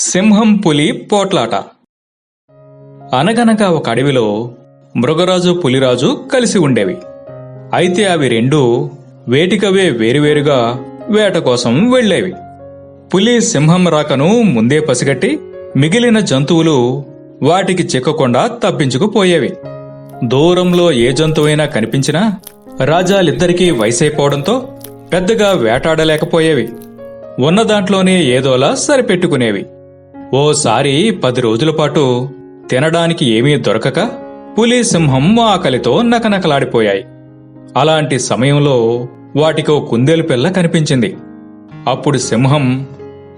సింహం పులి పోట్లాట. అనగనగా ఒక అడవిలో మృగరాజు పులిరాజు కలిసి ఉండేవి. అయితే అవి రెండు వేటికవే వేరువేరుగా వేట కోసం వెళ్ళేవి. పులి సింహం రాకను ముందే పసిగట్టి మిగిలిన జంతువులు వాటికి చిక్కకుండా తప్పించుకుపోయేవి. దూరంలో ఏ జంతువైనా కనిపించినా రాజాలిద్దరికీ వయసైపోవడంతో పెద్దగా వేటాడలేకపోయేవి. ఉన్న దాంట్లోనే ఏదోలా సరిపెట్టుకునేవి. ఓసారి పది రోజుల పాటు తినడానికి ఏమీ దొరకక పులి సింహం ఆకలితో నకనకలాడిపోయాయి. అలాంటి సమయంలో వాటికో కుందేలు పిల్ల కనిపించింది. అప్పుడు సింహం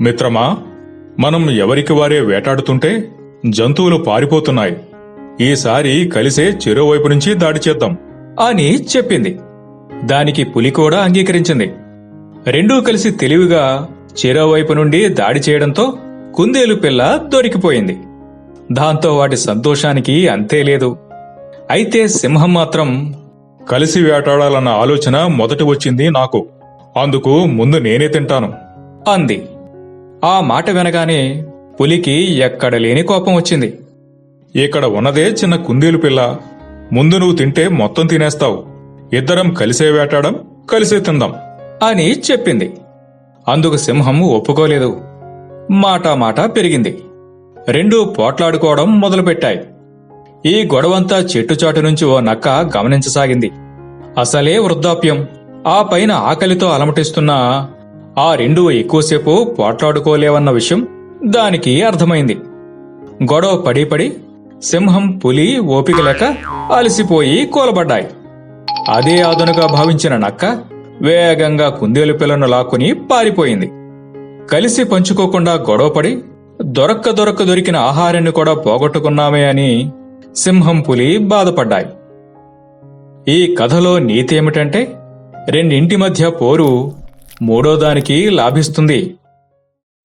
మిత్రమా మనం ఎవరికి వారే వేటాడుతుంటే జంతువులు పారిపోతున్నాయి. ఈసారి కలిసే చెరోవైపు నుంచి దాడి చేద్దాం అని చెప్పింది. దానికి పులి కూడా అంగీకరించింది. రెండూ కలిసి తెలివిగా చెరోవైపు నుండి దాడి చేయడంతో కుందేలు పిల్ల దొరికిపోయింది. దాంతో వాటి సంతోషానికి అంతే లేదు. అయితే సింహం మాత్రం కలిసి వేటాడాలన్న ఆలోచన మొదట వచ్చింది నాకు. అందుకు ముందు నేనే తింటాను. అంది. ఆ మాట వినగానే పులికి ఎక్కడ లేని కోపం వచ్చింది. ఇక్కడ ఉన్నదే చిన్న కుందేలు పిల్ల. ముందు నువ్వు తింటే మొత్తం తినేస్తావు. ఇద్దరం కలిసే వేటాడం కలిసే తిందాం. అని చెప్పింది. అందుకు సింహం ఒప్పుకోలేదు. మాటామాట పెరిగింది. రెండూ పోట్లాడుకోవడం మొదలుపెట్టాయి. ఈ గొడవంతా చెట్టుచాటు నుంచి ఓ నక్క గమనించసాగింది. అసలే వృద్ధాప్యం. ఆ పైన ఆకలితో అలమటిస్తున్నా ఆ రెండు ఎక్కువసేపు పోట్లాడుకోలేవన్న విషయం దానికి అర్థమైంది. గొడవ పడి పడి సింహం పులి ఓపిక లేక అలసిపోయి కూలబడ్డాయి. అదే అదునుగా భావించిన నక్క వేగంగా కుందేలు పిల్లను లాక్కుని పారిపోయింది. కలిసి పంచుకోకుండా గొడవపడి దొరక్క దొరక్క దొరికిన ఆహారాన్ని కూడా పోగొట్టుకున్నామే అని సింహం పులి బాధపడ్డాయి. ఈ కథలో నీతి ఏమిటంటే రెండింటి మధ్య పోరు మూడోదానికి లాభిస్తుంది.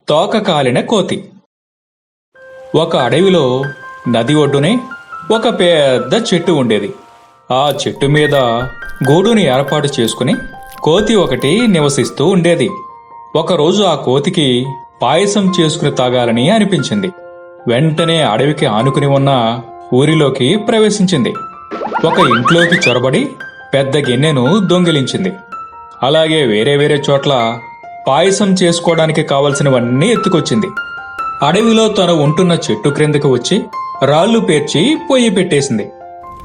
తోక కాలిన కోతి. ఒక అడవిలో నది ఒడ్డునే ఒక పెద్ద చెట్టు ఉండేది. ఆ చెట్టు మీద గూడుని ఏర్పాటు చేసుకుని కోతి ఒకటి నివసిస్తూ ఉండేది. ఒకరోజు ఆ కోతికి పాయసం చేసుకుని తాగాలని అనిపించింది. వెంటనే అడవికి ఆనుకుని ఉన్న ఊరిలోకి ప్రవేశించింది. ఒక ఇంట్లోకి చొరబడి పెద్ద గిన్నెను దొంగిలించింది. అలాగే వేరే వేరే చోట్ల పాయసం చేసుకోవడానికి కావలసినవన్నీ ఎత్తుకొచ్చింది. అడవిలో తను ఉంటున్న చెట్టు క్రిందకు వచ్చి రాళ్ళు పేర్చి పొయ్యి పెట్టేసింది.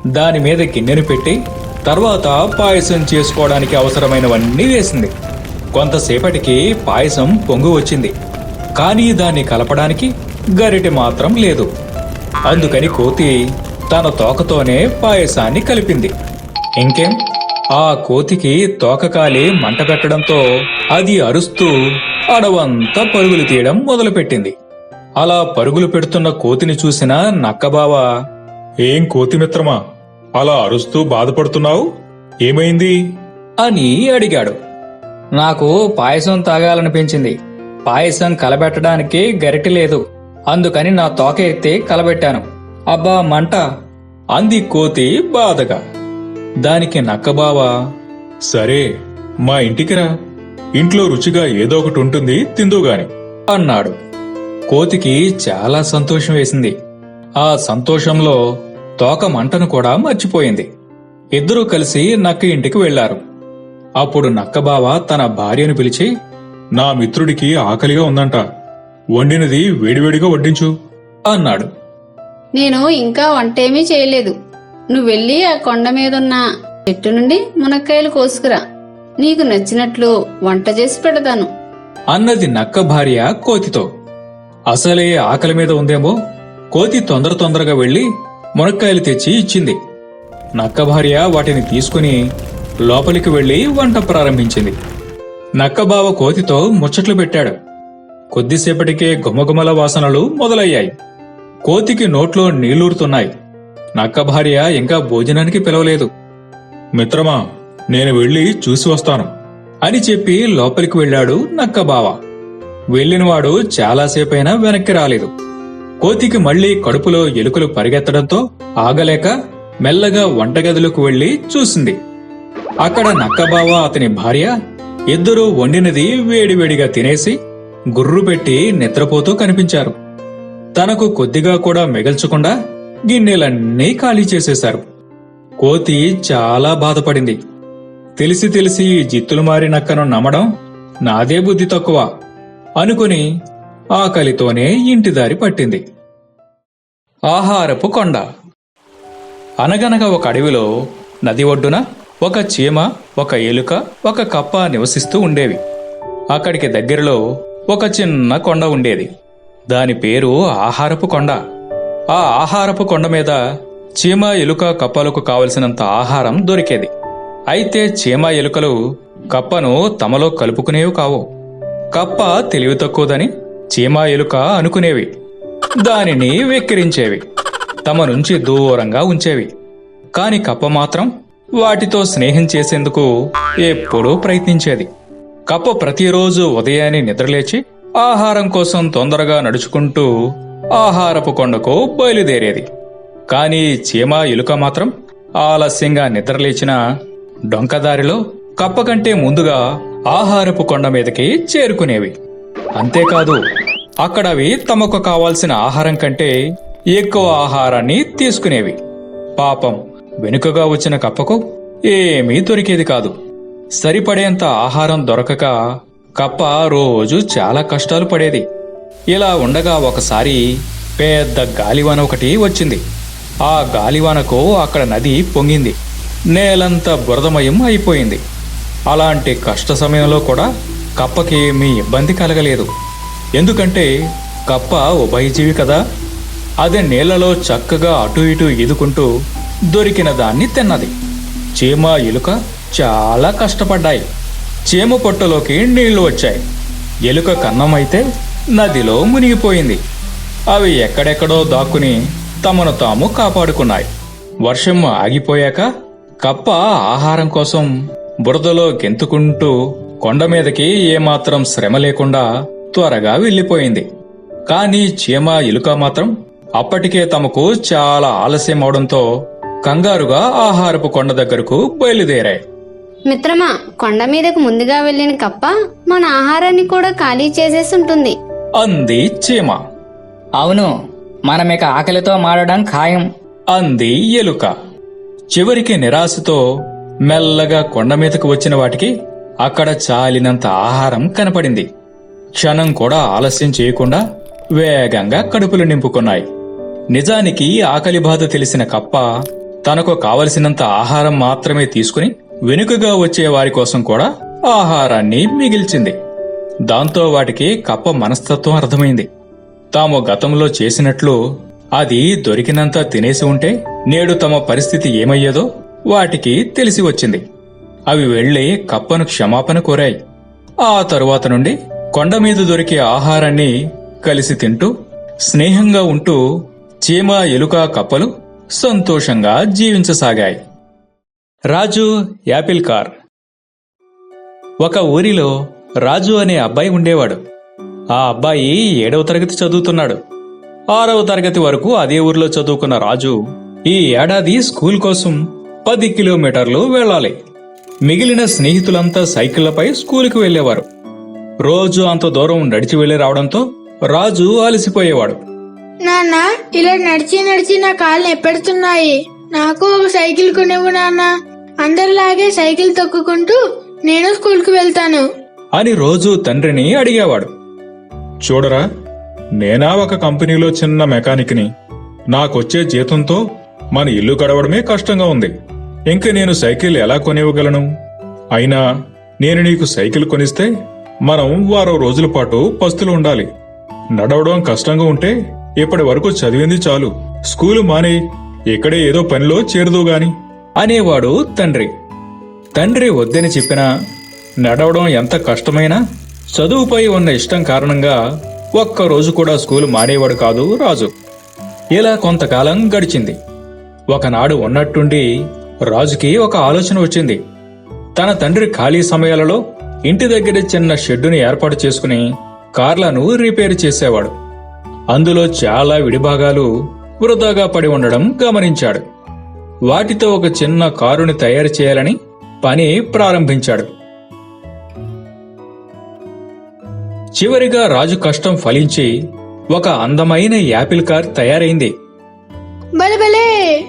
దాని మీద గిన్నెను పెట్టి తర్వాత పాయసం చేసుకోవడానికి అవసరమైనవన్నీ వేసింది. కొంతసేపటికి పాయసం పొంగు వచ్చింది. కానీ దాన్ని కలపడానికి గరిటె మాత్రం లేదు. అందుకని కోతి తన తోకతోనే పాయసాన్ని కలిపింది. ఇంకేం? ఆ కోతికి తోక కాలి మంట పెట్టడంతో అది అరుస్తూ అడవంతా పరుగులు తీయడం మొదలుపెట్టింది. అలా పరుగులు పెడుతున్న కోతిని చూసిన నక్కబావ ఏం కోతి మిత్రమా అలా అరుస్తూ బాధపడుతున్నావు? ఏమైంది? అని అడిగాడు. నాకు పాయసం తాగాలనిపించింది. పాయసం కలబెట్టడానికి గరిటె లేదు. అందుకని నా తోక ఎత్తి కలబెట్టాను. అబ్బా మంట! అంది కోతి బాధగా. దానికి నక్కబావ సరే మా ఇంటికి రా ఇంట్లో రుచిగా ఏదో ఒకటి ఉంటుంది తిందుగాని అన్నాడు. కోతికి చాలా సంతోషం వేసింది. ఆ సంతోషంలో తోక మంటను కూడా మర్చిపోయింది. ఇద్దరూ కలిసి నక్క ఇంటికి వెళ్ళారు. అప్పుడు నక్కబావ తన భార్యను పిలిచి నా మిత్రుడికి ఆకలిగా ఉందంట. వండినది వేడివేడిగా వడ్డించు అన్నాడు. నేను ఇంకా వంటేమీ చేయలేదు. నువ్వు వెళ్ళి ఆ కొండ మీదున్న చెట్టు నుండి మునక్కాయలు కోసుకురా. నీకు నచ్చినట్లు వంట చేసి పెడతాను. అన్నది నక్క భార్య కోతితో. అసలే ఆకలి మీద ఉందేమో? కోతి తొందర తొందరగా వెళ్ళి మునక్కాయలు తెచ్చి ఇచ్చింది. నక్క భార్య వాటిని తీసుకుని లోపలికి వెళ్ళి వంట ప్రారంభించింది. నక్కబావ కోతితో ముచ్చట్లు పెట్టాడు. కొద్దిసేపటికే గుమగుమల వాసనలు మొదలయ్యాయి. కోతికి నోట్లో నీళ్ళూరుతున్నాయి. నక్క భార్య ఇంకా భోజనానికి పిలవలేదు. మిత్రమా నేను వెళ్ళి చూసి వస్తాను అని చెప్పి లోపలికి వెళ్ళాడు నక్కబావ. వెళ్ళినవాడు చాలాసేపైనా వెనక్కి రాలేదు. కోతికి మళ్ళీ కడుపులో ఎలుకలు పరిగెత్తడంతో ఆగలేక మెల్లగా వంటగదిలోకి వెళ్ళి చూసింది. అక్కడ నక్కబావ అతని భార్య ఇద్దరూ వండినది వేడివేడిగా తినేసి గుర్రు పెట్టి నిద్రపోతూ కనిపించారు. తనకు కొద్దిగా కూడా మిగల్చకుండా గిన్నెలన్నీ ఖాళీ చేసేశారు. కోతి చాలా బాధపడింది. తెలిసి తెలిసి ఈ జిత్తులు మారి నక్కను నమ్మడం నాదే బుద్ధి తక్కువ అనుకుని ఆకలితోనే ఇంటి దారి పట్టింది. ఆహారపు కొండ. అనగనగా ఒక అడవిలో నది ఒడ్డున ఒక చీమ ఒక ఎలుక ఒక కప్ప నివసిస్తూ ఉండేవి. అక్కడికి దగ్గరలో ఒక చిన్న కొండ ఉండేది. దాని పేరు ఆహారపు కొండ. ఆ ఆహారపు కొండ మీద చీమ ఎలుక కప్పలకు కావలసినంత ఆహారం దొరికేది. అయితే చీమ ఎలుకలు కప్పను తమలో కలుపుకునేవి కావు. కప్ప తెలివి తక్కువదని చీమ ఎలుక అనుకునేవి. దానిని వెక్కిరించేవి. తమ నుంచి దూరంగా ఉంచేవి. కాని కప్ప మాత్రం వాటితో స్నేహం చేసేందుకు ఎప్పుడూ ప్రయత్నించేది. కప్ప ప్రతిరోజు ఉదయాన్నే నిద్రలేచి ఆహారం కోసం తొందరగా నడుచుకుంటూ ఆహారపు కొండకు బయలుదేరేది. కాని చీమ ఎలుక మాత్రం ఆలస్యంగా నిద్రలేచిన డొంకదారిలో కప్ప కంటే ముందుగా ఆహారపు కొండ మీదకి చేరుకునేవి. అంతేకాదు అక్కడ అవి తమకు కావాల్సిన ఆహారం కంటే ఎక్కువ ఆహారాన్ని తీసుకునేవి. పాపం వెనుకగా వచ్చిన కప్పకు ఏమీ దొరికేది కాదు. సరిపడేంత ఆహారం దొరకక కప్ప రోజు చాలా కష్టాలు పడేది. ఇలా ఉండగా ఒకసారి పెద్ద గాలివాన ఒకటి వచ్చింది. ఆ గాలివానకు అక్కడ నది పొంగింది. నేలంతా బురదమయం అయిపోయింది. అలాంటి కష్ట సమయంలో కూడా కప్పకి మీ ఇబ్బంది కలగలేదు. ఎందుకంటే కప్ప ఉభయజీవి కదా. అదే నీళ్ళలో చక్కగా అటు ఇటు ఈదుకుంటూ దొరికిన దాన్ని తిన్నది. చీమ ఎలుక చాలా కష్టపడ్డాయి. చీమ పొట్టలోకి నీళ్ళు వచ్చాయి. ఎలుక కన్నమైతే నదిలో మునిగిపోయింది. అవి ఎక్కడెక్కడో దాక్కుని తమను తాము కాపాడుకున్నాయి. వర్షం ఆగిపోయాక కప్ప ఆహారం కోసం బురదలో గెంతుకుంటూ కొండ మీదకి ఏమాత్రం శ్రమ లేకుండా త్వరగా వెళ్ళిపోయింది. కానీ చీమ ఎలుక మాత్రం అప్పటికే తమకు చాలా ఆలస్యం అవడంతో కంగారుగా ఆహారపు కొండ దగ్గరకు బయలుదేరాయి. మిత్రమా కొండ మీదకు ముందుగా వెళ్ళిన కప్ప మన ఆహారాన్ని కూడా ఖాళీ చేసేసి ఉంటుంది. అంది చీమ. అవును మనమిక ఆకలితో మారడం ఖాయం. అంది ఎలుక. చివరికి నిరాశతో మెల్లగా కొండ మీదకు వచ్చిన వాటికి అక్కడ చాలినంత ఆహారం కనపడింది. క్షణం కూడా ఆలస్యం చేయకుండా వేగంగా కడుపులు నింపుకున్నాయి. నిజానికి ఆకలి బాధ తెలిసిన కప్ప తనకు కావలసినంత ఆహారం మాత్రమే తీసుకుని వెనుకగా వచ్చే వారి కోసం కూడా ఆహారాన్ని మిగిల్చింది. దాంతో వాటికి కప్ప మనస్తత్వం అర్థమైంది. తాము గతంలో చేసినట్లు అది దొరికినంత తినేసి ఉంటే నేడు తమ పరిస్థితి ఏమయ్యేదో వాటికి తెలిసి వచ్చింది. అవి వెళ్ళి కప్పను క్షమాపణ కోరాయి. ఆ తరువాత నుండి కొండ మీద దొరికే ఆహారాన్ని కలిసి తింటూ స్నేహంగా ఉంటూ చీమ ఎలుక కప్పలు సంతోషంగా జీవించసాగాయి. రాజు యాపిల్ కార్. ఒక ఊరిలో రాజు అనే అబ్బాయి ఉండేవాడు. ఆ అబ్బాయి ఏడవ తరగతి చదువుతున్నాడు. ఆరవ తరగతి వరకు అదే ఊరిలో చదువుకున్న రాజు ఈ ఏడాది స్కూల్ కోసం పది కిలోమీటర్లు వెళ్ళాలి. మిగిలిన స్నేహితులంతా సైకిళ్ళపై స్కూలుకు వెళ్ళేవారు రోజు అంత దూరం నడిచి వెళ్ళి రావడంతో రాజు అలసిపోయేవాడు. నాన్న ఇలా నడిచి నడిచి నా కాళ్ళు ఎప్పెడుతున్నాయి నాకు ఒక సైకిల్ కొనివ్వు నాన్న. అందరిలాగే సైకిల్ తొక్కుకుంటూ నేను స్కూల్కి వెళ్తాను. అని రోజు తండ్రిని అడిగేవాడు. చూడరా నేనా ఒక కంపెనీలో చిన్న మెకానిక్ని. నాకొచ్చే జీతంతో మన ఇల్లు గడవడమే కష్టంగా ఉంది. ఇంక నేను సైకిల్ ఎలా కొనివ్వగలను? అయినా నేను నీకు సైకిల్ కొనిస్తే మనం వారం రోజుల పాటు పస్తులు ఉండాలి. నడవడం కష్టంగా ఉంటే ఇప్పటి వరకు చదివింది చాలు. స్కూలు మానే ఇక్కడే ఏదో పనిలో చేరదు గాని. అనేవాడు తండ్రి. తండ్రి వద్దని చెప్పినా నడవడం ఎంత కష్టమైనా చదువుపై ఉన్న ఇష్టం కారణంగా ఒక్క రోజు కూడా స్కూలు మానేవాడు కాదు రాజు. ఇలా కొంతకాలం గడిచింది. ఒకనాడు ఉన్నట్టుండి రాజుకి ఒక ఆలోచన వచ్చింది. తన తండ్రి ఖాళీ సమయాలలో ఇంటి దగ్గర చిన్న షెడ్డుని ఏర్పాటు చేసుకుని కార్లను రిపేర్ చేసేవాడు. అందులో చాలా విడిభాగాలు వృధాగా పడి ఉండడం గమనించాడు. వాటితో ఒక చిన్న కారుని తయారు చేయాలని పని ప్రారంభించాడు. చివరిగా రాజు కష్టం ఫలించి ఒక అందమైన యాపిల్ కార్ తయారైంది. బలబలే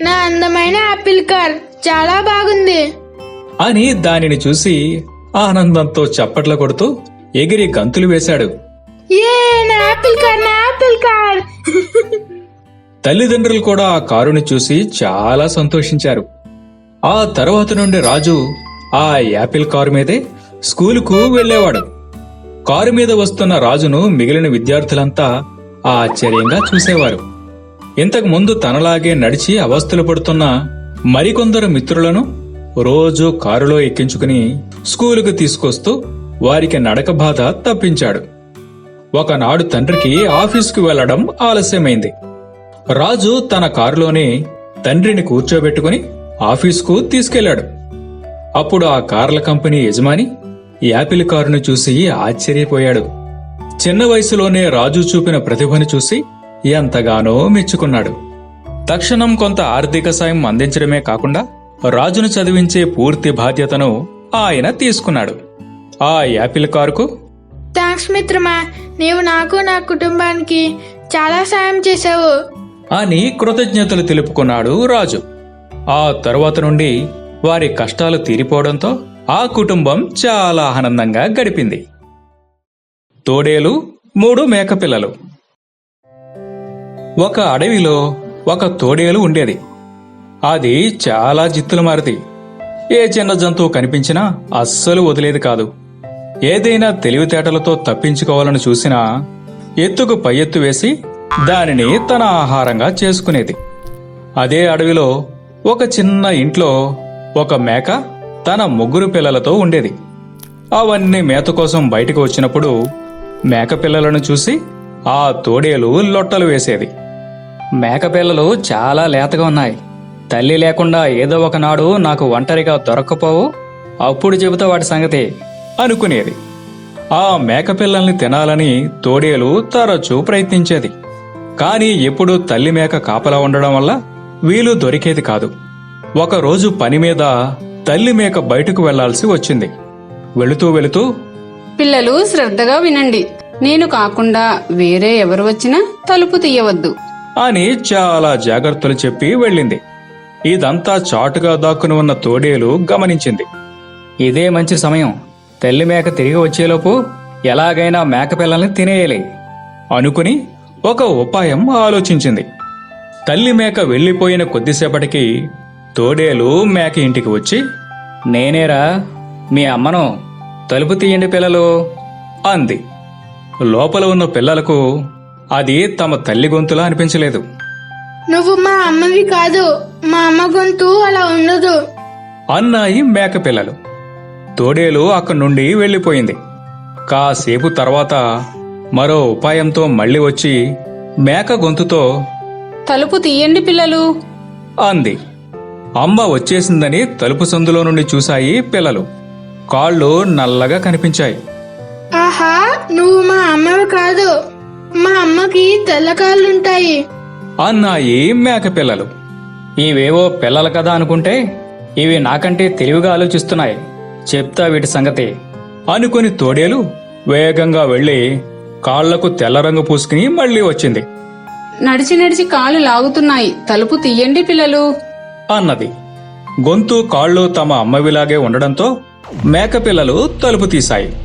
నా అందమైన ఆపిల్ కార్ చాలా బాగుంది. అని దానిని చూసి ఆనందంతో చప్పట్ల కొడుతూ ఎగిరి గంతులు వేశాడు. ఏ నా ఆపిల్ కార్ నా ఆపిల్ కార్. తల్లిదండ్రులు కూడా ఆ కారుని చూసి చాలా సంతోషించారు. ఆ తర్వాత నుండి రాజు ఆ యాపిల్ కారు మీదే స్కూలుకు వెళ్ళేవాడు. కారు మీద వస్తున్న రాజును మిగిలిన విద్యార్థులంతా ఆశ్చర్యంగా చూసేవారు. ఇంతకు ముందు తనలాగే నడిచి అవస్థలు పడుతున్న మరికొందరు మిత్రులను రోజు కారులో ఎక్కించుకుని స్కూలుకు తీసుకొస్తూ వారికి నడక బాధ తప్పించాడు. ఒకనాడు తండ్రికి ఆఫీసుకు వెళ్ళడం ఆలస్యమైంది. రాజు తన కారులోనే తండ్రిని కూర్చోబెట్టుకుని ఆఫీసుకు తీసుకెళ్ళాడు అప్పుడు ఆ కార్ల కంపెనీ యజమాని యాపిల్ కారును చూసి ఆశ్చర్యపోయాడు. చిన్న వయసులోనే రాజు చూపిన ప్రతిభను చూసి ఎంతగానో మెచ్చుకున్నాడు. తక్షణం కొంత ఆర్థిక సాయం అందించడమే కాకుండా రాజును చదివించే పూర్తి బాధ్యతను ఆయన తీసుకున్నాడు. ఆ యాపిల్ కారుకు థ్యాంక్స్ మిత్రమా నీవు నాకు నా కుటుంబానికి చాలా సాయం చేశావు. అని కృతజ్ఞతలు తెలుపుకున్నాడు రాజు. ఆ తరువాత నుండి వారి కష్టాలు తీరిపోవడంతో ఆ కుటుంబం చాలా ఆనందంగా గడిపింది. తోడేలు మూడు మేకపిల్లలు. ఒక అడవిలో ఒక తోడేలు ఉండేది. అది చాలా జిత్తుల మారిది ఏ చిన్న జంతువు కనిపించినా అస్సలు వదిలేది కాదు. ఏదైనా తెలివితేటలతో తప్పించుకోవాలని చూసినా ఎత్తుకు పై ఎత్తు వేసి దానిని తన ఆహారంగా చేసుకునేది. అదే అడవిలో ఒక చిన్న ఇంట్లో ఒక మేక తన ముగ్గురు పిల్లలతో ఉండేది. అవన్నీ మేత కోసం బయటకు వచ్చినప్పుడు మేక పిల్లలను చూసి ఆ తోడేలు లొట్టలు వేసేది. మేకపిల్లలు చాలా లేతగా ఉన్నాయి. తల్లి లేకుండా ఏదో ఒకనాడు నాకు ఒంటరిగా దొరక్కపోవు. అప్పుడు చెబుతా వాటి సంగతి అనుకునేది. ఆ మేక పిల్లల్ని తినాలని తోడేలు తరచూ ప్రయత్నించేది. కాని ఎప్పుడూ తల్లి మేక కాపలా ఉండడం వల్ల వీలు దొరికేది కాదు. ఒకరోజు పని మీద తల్లి మేక బయటకు వెళ్ళాల్సి వచ్చింది. వెళుతూ వెళుతూ పిల్లలు శ్రద్ధగా వినండి. నేను కాకుండా వేరే ఎవరు వచ్చినా తలుపు తీయవద్దు. అని చాలా జాగ్రత్తలు చెప్పి వెళ్ళింది. ఇదంతా చాటుగా దాక్కుని ఉన్న తోడేలు గమనించింది. ఇదే మంచి సమయం. తల్లి మేక తిరిగి వచ్చేలోపు ఎలాగైనా మేక పిల్లల్ని తినేయాలి అనుకుని ఒక ఉపాయం ఆలోచించింది. తల్లి మేక వెళ్ళిపోయిన కొద్దిసేపటికి తోడేలు మేక ఇంటికి వచ్చి నేనేరా మీ అమ్మను తలుపు తీయండి పిల్లలు అంది. లోపల ఉన్న పిల్లలకు అది తమ తల్లి గొంతులా అనిపించలేదు. నువ్వు మా అమ్మవి కాదు మా అమ్మ గొంతు అలా ఉండదు అన్నాయి మేక పిల్లలు. తోడేలు అక్కడి నుండి వెళ్ళిపోయింది కాసేపు తర్వాత మరో ఉపాయంతో మళ్ళీ వచ్చి మేక గొంతుతో తలుపు తీయండి పిల్లలు. అంది. అమ్మ వచ్చేసిందని తలుపు సందులో నుండి చూశాయి పిల్లలు. కాళ్ళు నల్లగా కనిపించాయి. ఆహా నువ్వు మా అమ్మవి కాదు. మా అమ్మకి తెల్లకాళ్ళుంటాయి అన్నాయి మేక పిల్లలు. ఇవేవో పిల్లలు కదా అనుకుంటే ఇవి నాకంటే తెలివిగా ఆలోచిస్తున్నాయి. చెప్తా వీటి సంగతి. అనుకుని తోడేలు వేగంగా వెళ్ళి కాళ్ళకు తెల్ల రంగు పూసుకుని మళ్ళీ వచ్చింది. నడిచి నడిచి కాలు లాగుతున్నాయి. తలుపు తీయండి పిల్లలు. అన్నది. గొంతు కాళ్ళు తమ అమ్మవిలాగే ఉండడంతో మేకపిల్లలు తలుపు తీశాయి.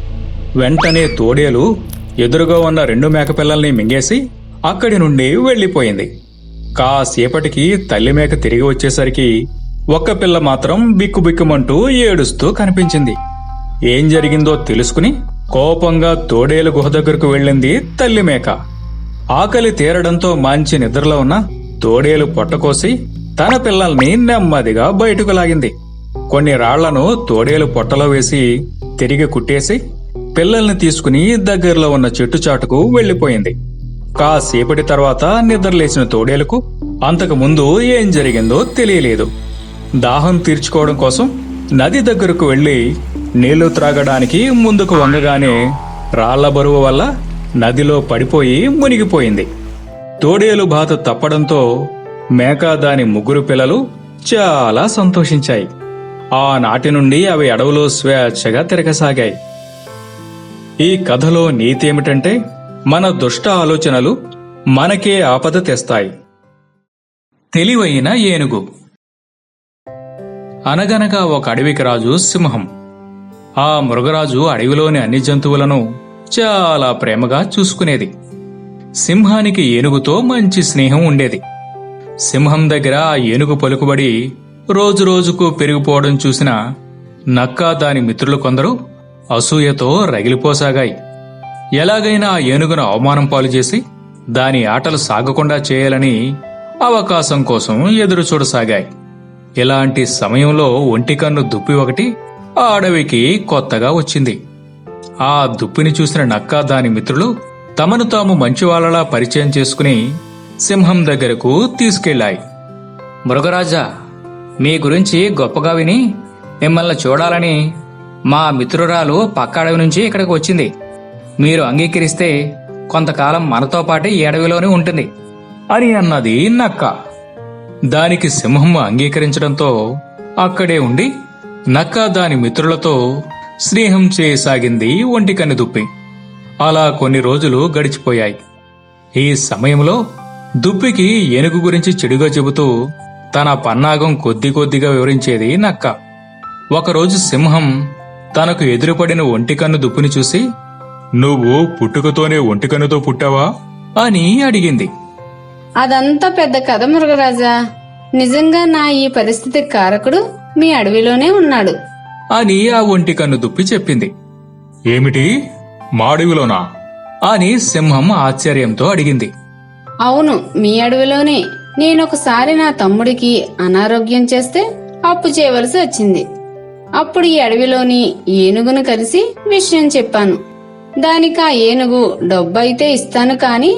వెంటనే తోడేలు ఎదురుగా ఉన్న రెండు మేకపిల్లల్ని మింగేసి అక్కడి నుండి వెళ్ళిపోయింది కాసేపటికి తల్లి మేక తిరిగి వచ్చేసరికి ఒక్క పిల్ల మాత్రం బిక్కుబిక్కుమంటూ ఏడుస్తూ కనిపించింది. ఏం జరిగిందో తెలుసుకుని కోపంగా తోడేలు గుహ దగ్గరకు వెళ్ళింది తల్లి మేక. ఆకలి తీరడంతో మంచి నిద్రలో ఉన్న తోడేలు పొట్టకోసి తన పిల్లల్ని నెమ్మదిగా బయటకు లాగింది. కొన్ని రాళ్ళను తోడేలు పొట్టలో వేసి తిరిగి కుట్టేసి పిల్లల్ని తీసుకుని దగ్గరలో ఉన్న చెట్టు చాటుకు వెళ్ళిపోయింది కాసేపటి తర్వాత నిద్రలేసిన తోడేలుకు అంతకు ముందు ఏం జరిగిందో తెలియలేదు. దాహం తీర్చుకోవడం కోసం నది దగ్గరకు వెళ్ళి నీళ్ళు త్రాగడానికి ముందుకు వంగగానే రాళ్ళ బరువు వల్ల నదిలో పడిపోయి మునిగిపోయింది. తోడేలు బాత తప్పడంతో మేక దాని ముగ్గురు పిల్లలు చాలా సంతోషించాయి. ఆనాటి నుండి అవి అడవులో స్వేచ్ఛగా తిరగసాగాయి. ఈ కథలో నీతి ఏమిటంటే మన దుష్ట ఆలోచనలు మనకే ఆపద తెస్తాయి. తెలివైన ఏనుగు. అనగనగా ఒక అడవికి రాజు సింహం. ఆ మృగరాజు అడవిలోని అన్ని జంతువులను చాలా ప్రేమగా చూసుకునేది. సింహానికి ఏనుగుతో మంచి స్నేహం ఉండేది. సింహం దగ్గర ఆ ఏనుగు పలుకుబడి రోజురోజుకు పెరిగిపోవడం చూసిన నక్క దాని మిత్రులు కొందరు అసూయతో రగిలిపోసాగాయి. ఎలాగైనా ఆ ఏనుగును అవమానం పాలు చేసి దాని ఆటలు సాగకుండా చేయాలని అవకాశం కోసం ఎదురు చూడసాగాయి ఇలాంటి సమయంలో ఒంటికన్ను దుప్పి ఒకటి ఆ అడవికి కొత్తగా వచ్చింది. ఆ దుప్పిని చూసిన నక్క దాని మిత్రులు తమను తాము మంచివాళ్ళలా పరిచయం చేసుకుని సింహం దగ్గరకు తీసుకెళ్ళాయి మృగరాజా మీ గురించి గొప్పగా విని మిమ్మల్ని చూడాలని మా మిత్రురాలు పక్క అడవి నుంచి ఇక్కడికి వచ్చింది. మీరు అంగీకరిస్తే కొంతకాలం మనతో పాటు ఈ అడవిలోనే ఉంటుంది అని అన్నది నక్క. దానికి సింహం అంగీకరించడంతో అక్కడే ఉండి నక్క దాని మిత్రులతో స్నేహం చేయసాగింది ఒంటికన్ను దుప్పి. అలా కొన్ని రోజులు గడిచిపోయాయి. ఈ సమయంలో దుప్పికి ఏనుగు గురించి చెడుగా చెబుతూ తన పన్నాగం కొద్ది కొద్దిగా వివరించేది నక్క. ఒకరోజు సింహం తనకు ఎదురుపడిన ఒంటికన్ను దుప్పిని చూసి నువ్వు పుట్టుకతోనే ఒంటికన్నుతో పుట్టావా? అని అడిగింది. అదంతా పెద్ద కథ మృగరాజా. నిజంగా నా ఈ పరిస్థితికి కారకుడు మీ అడవిలోనే ఉన్నాడు. అని ఆ ఒంటికన్ను దుప్పి చెప్పింది. ఏమిటి? మాడివిలోనా అని సింహం ఆశ్చర్యంతో అడిగింది. అవును మీ అడవిలోనే. నేనొకసారి నా తమ్ముడికి అనారోగ్యం చేస్తే అప్పు చేయవలసి వచ్చింది. అప్పుడు ఈ అడవిలోని ఏనుగును కలిసి విషయం చెప్పాను. దానికి ఆ ఏనుగు డబ్బు అయితే ఇస్తాను కాని